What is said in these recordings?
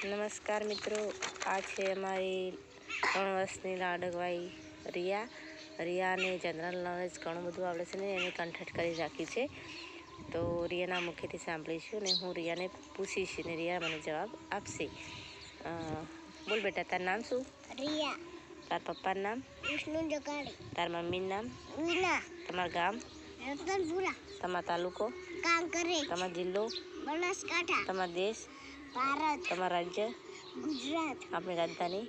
નમસ્કાર મિત્રો આ છે અમારી ત્રણ વર્ષની લાડકવાઈ રિયા. રિયાને જનરલ નોલેજ ઘણું બધું આવડે છે ને એને કન્ઠટ કરી રાખી છે. તો રિયાના મુખેથી સાંભળીશું ને હું રિયાને પૂછીશ ને રિયા મને જવાબ આપશે. બોલ બેટા તારું નામ શું? રિયા. તાર પપ્પાનું નામ? વિષ્ણુ જગાડી તાર મમ્મીનું નામ? વિના. તમારું ગામ? રતનપુરા. તમારો તાલુકો? કાંકરે તમારો જિલ્લો? બનાસકાંઠા. તમારો દેશ? ભારત તમારું રાજ્ય? ગુજરાત આપણી રાજધાની?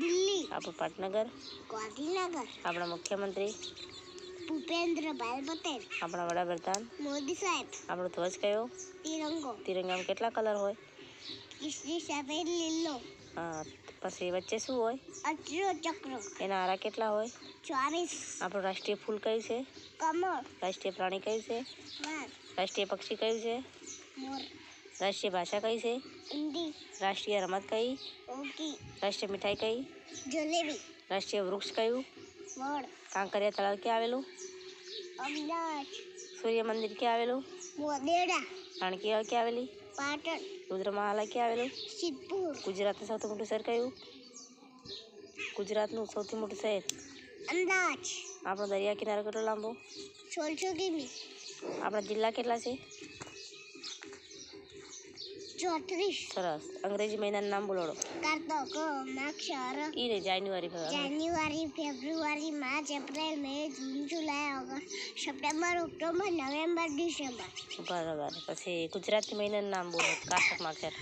દિલ્હી આપણું પાટનગર? ગાંધીનગર આપણા મુખ્યમંત્રી? ભૂપેન્દ્રભાઈ પટેલ આપણા વડાપ્રધાન? મોદી સાહેબ આપણો ધ્વજ કયો? તિરંગો તિરંગામાં કેટલા કલર હોય? કેસરી સફેદ લીલો હા પછી વચ્ચે શું હોય? અચરો ચક્ર એના આરા કેટલા હોય? ચોવીસ આપણું રાષ્ટ્રીય ફૂલ કયું છે? કમળ રાષ્ટ્રીય પ્રાણી કયું છે? રાષ્ટ્રીય પક્ષી કયું છે? મોર રાષ્ટ્રીય ભાષા કઈ છે? હિન્દી. રાષ્ટ્રીય રમત કઈ? રાષ્ટ્રીય મીઠાઈ કઈ? જલેબી. રાષ્ટ્રીય વૃક્ષ કયું? વડ. કાંકરિયા તળાવ ક્યાં આવેલું? અમદાવાદ. સૂર્ય મંદિર ક્યાં આવેલું? મોદેડા રાણકી ક્યાં આવેલી? પાટણ. રુદ્ર મહાલય ક્યાં આવેલું? સિદ્ધપુર. ગુજરાતનું સૌથી મોટું શહેર કયું? ગુજરાતનું સૌથી મોટું શહેર? અમદાવાદ. આપણો દરિયા કિનારો કેટલો લાંબો? સોળસો કિમી. આપણા જિલ્લા કેટલા છે? ચોત્રીસ સરસ. અંગ્રેજી મહિનાનું નામ બોલાડો કારતક માક્ષર ઈ January February. January February March April May June July August September October November December. બરાબર. પછી ગુજરાતી મહિનાનું નામ બોલો. કારતક માક્ષર.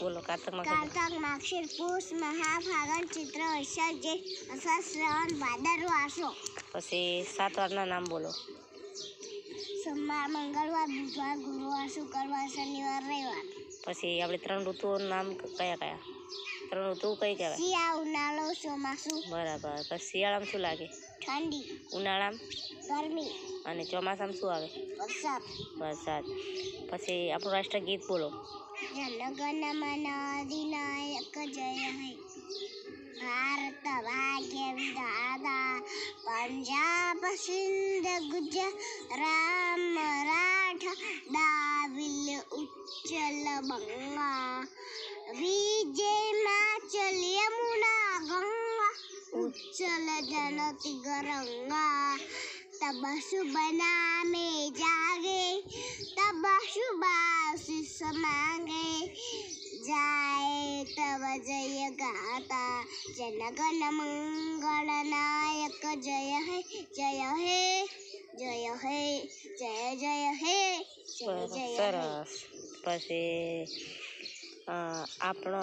બોલો કારતક માક્ષર. કારતક માક્ષર પુષ મહા ફાગણ ચિત્ર અષાઢ જે અષાઢ શ્રવણ ભાદરવો આસો. પછી સાત વારના નામ બોલો. સોમવાર મંગળવાર બુધવાર ગુરુવાર શુક્રવાર શનિવાર રવિવાર પછી આપણે ત્રણ ઋતુઓનું નામ ક- કયા કયા ત્રણ ઋતુ કઈ કહેવાય શિયા ઉનાળો ચોમાસું બરાબર પછી શિયાળામાં શું લાગે ઠંડી ઉનાળામાં ગરમી અને ચોમાસામાં શું આવે વરસાદ વરસાદ પછી આપણું રાષ્ટ્રગીત બોલો જનગણ મન અધિનાયક જય હૈ ભારત ભાગ્ય વિધાતા પંજાબ સિંધ ગુજરાત ഭംഗ വിജയമാചലിയമുണാകങ്ങ ഉജ്ജല ജനതികരങ്ങ तब सुबना में जागे तब शुभाशीष मांगे जाए तब जय गाता जनगण मंगल नायक जय है जय है जय है जय जय है जय जय है પછી આપણો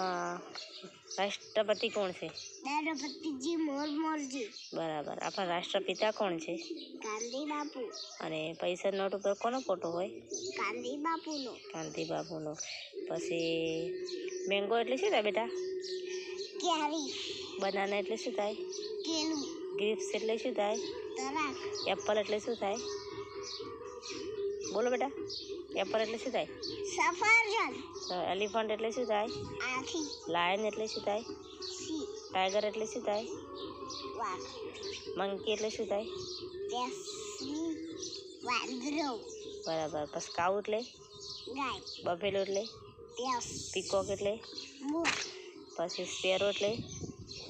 રાષ્ટ્રપતિ કોણ છે? રાષ્ટ્રપતિજી મોરમોરજી. બરાબર. આપણા રાષ્ટ્રપિતા કોણ છે? ગાંધી બાપુ અને પૈસા નોટ ઉપર કોનો ફોટો હોય? ગાંધી બાપુનો ગાંધી બાપુનો પછી મેંગો એટલે શું થાય બેટા? કેરી. બનાના એટલે શું થાય? કેલું ગ્રીપ્સ એટલે શું થાય? એપલ એટલે શું થાય? બોલો બેટા એપલ એટલે શું થાય? સફરજન. એલિફન્ટ એટલે શું થાય? હાથી લાયન એટલે શું થાય? સિંહ ટાઈગર એટલે શું થાય? વાઘ. મંકી એટલે શું થાય? વાંદરો. બરાબર. પછી કાઉ એટલે? ગાય. બફેલો એટલે? પીકોક એટલે? મોર. પછી સ્પેરો એટલે?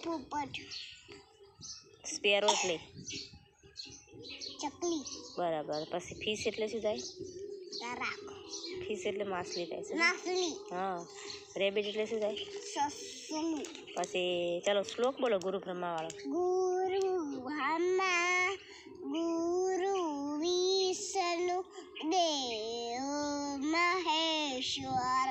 પોપટ. સ્પેરો એટલે? ચકલી બરાબર. પછી ફિશ એટલે શું થાય? તારા ફિશ એટલે માછલી થાય છે માછલી હા. રેબિટ એટલે શું થાય? સસલું. પછી ચાલો શ્લોક બોલો ગુરુ બ્રહ્માવાળો ગુરુ બ્રહ્મા ગુરુ વિષ્ણુ દેવ મહેશ્વર.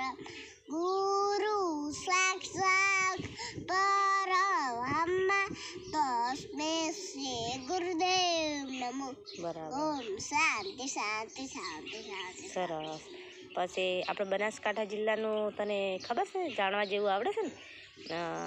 બરાબર. શાંતિ શાંતિ શાંતિ શાંતિ. સરસ. પછી આપણે બનાસકાંઠા જિલ્લાનું તને ખબર છે? જાણવા જેવું આવડે છે ને?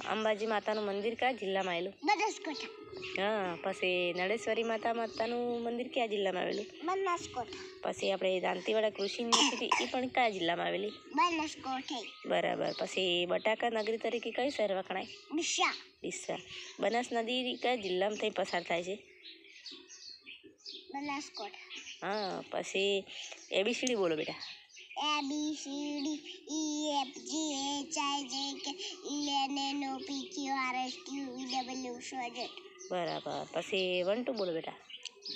અંબાજી માતાનું મંદિર કયા જિલ્લામાં આવેલું? બનાસકાંઠા. હા પછી નળેશ્વરી માતા માતાનું મંદિર કયા જિલ્લામાં આવેલું? બનાસકાંઠા. પછી આપણે દાંતીવાડા કૃષિ યુનિવર્સિટી એ પણ કયા જિલ્લામાં આવેલી? બનાસકાંઠા. બરાબર. પછી બટાકા નગરી તરીકે કઈ શહેર વખણાય? દિશા ડીસા. બનાસ નદી કયા જિલ્લામાં થઈ પસાર થાય છે? હા પછી એબીસીડી બોલો બેટા. A B C D E F G H I J K E N N O P Q R S T V W સોજેટ બરાબર. પછી વન ટુ બોલો બેટા.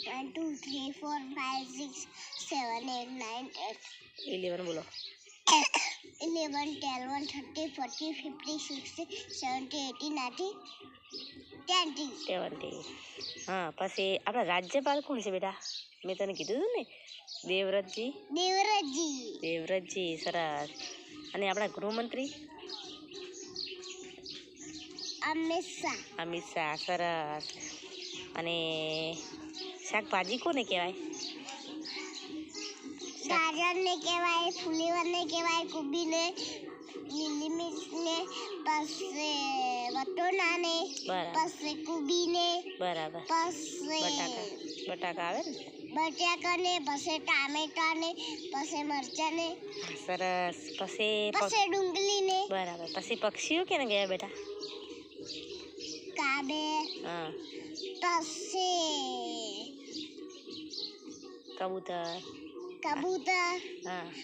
One two three four five six seven eight nine eight. Eleven બોલો. Eleven twelve one thirty forty fifty sixty seventy eighty ninety twenty seventy હા પછી આપણા રાજ્યપાલ કોણ છે બેટા? મેં તને કીધું હતું ને? દેવવ્રતજી? દેવવ્રતજી. દેવવ્રતજી સરસ. અને આપણા ગૃહમંત્રી? અમિત શાહ. અમિત શાહ સરસ. અને શાકભાજી કોને કહેવાય? ગાજરને કહેવાય ફુલેવરને કહેવાય કોબીને લીલી મિર્ચને પછી વટોલાને પછી કુબીને બરાબર. પછી બટાકા. બટાકા આવે ને? બટાકાને પછી ટામેટાને પછી મરચાને સરસ. પછી પછી ડુંગળીને. બરાબર. પછી પક્ષીઓ કેને ગયા બેટા? કાબે. હા. પછી કબૂતર. કબૂતર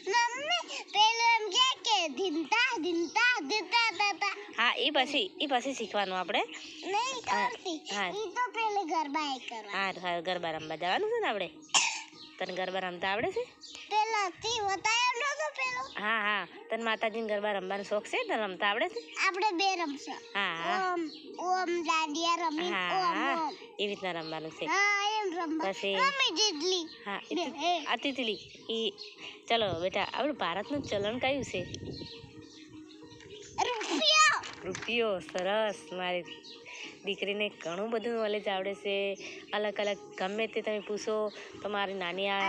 મમ્મી પેલું એમ કે કે ધીમતા ધીમતા ધીમતા તાતા હા એ પછી એ પછી શીખવાનું આપણે નહીં કરતી એ તો પેલે ગરબા એ કરવા હા હા ગરબા રમવા જવાનું છે ને આપણે તને ગરબા રમતા આવડે છે પેલા થી બતાયો નતો પેલો હા હા તને માતાજીને ગરબા રમવાનો શોખ છે તને રમતા આવડે છે આપણે બે રમશું। હા ઓમ ઓમ દાંડિયા રમી ઓમ. એવી રીતના રમવાનું છે. હા પછી- હા એ. આ તિતલી ચલો બેટા આપણું ભારતનું ચલણ કયું છે? રૂપિયો. સરસ. મારી દીકરીને ઘણું બધું નોલેજ આવડે છે. અલગ અલગ ગમે તે તમે પૂછો તો મારી નાની આ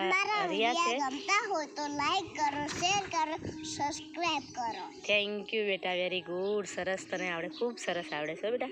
રિયા છે. ગમતા હોય તો લાઈક કરો શેર કરો સબસ્ક્રાઇબ કરો. થેન્ક યુ બેટા વેરી ગુડ સરસ તને આવડે ખૂબ સરસ આવડે છે બેટા.